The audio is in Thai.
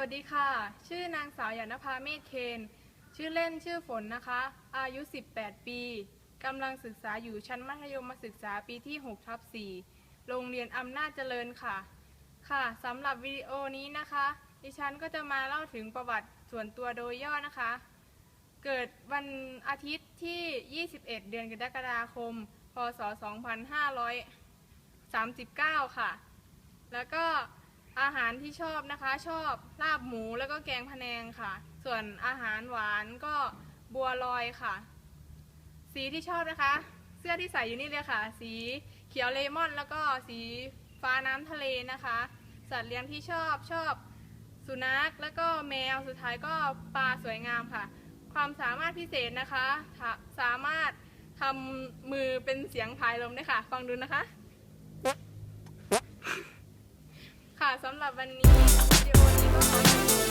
วัสดีค่ะ ชื่อนางสาวหยานภาเมธเคน ชื่อเล่นชื่อฝนนะคะ อายุ 18 ปีกำลังศึกษาอยู่ชั้นมัธยมศึกษาปีที่6ทับ4โรงเรียนอำนาจเจริญค่ะ ค่ะสำหรับวิดีโอนี้นะคะ ดิฉันก็จะมาเล่าถึงประวัติส่วนตัวโดยย่อนะคะ เกิดวันอาทิตย์ที่ 21 เดือนกรกฎาคม พศ 2539 ค่ะ แล้วก็ อาหารที่ชอบนะคะ ชอบลาบหมูแล้วก็แกงพะแนงค่ะ ส่วนอาหารหวานก็บัวลอยค่ะ สีที่ชอบนะคะ เสื้อที่ใส่อยู่นี่เลยค่ะ สีเขียวเลมอน แล้วก็สีฟ้าน้ำทะเลนะคะ สัตว์เลี้ยงที่ชอบชอบสุนัขแล้วก็แมวสุดท้ายก็ปลาสวยงามค่ะ ความสามารถพิเศษนะคะ สามารถทำมือเป็นเสียงพายลมได้ค่ะ ฟังดูนะคะ สำหรับวันนี้วิดีโอนี้ก็ขอจบ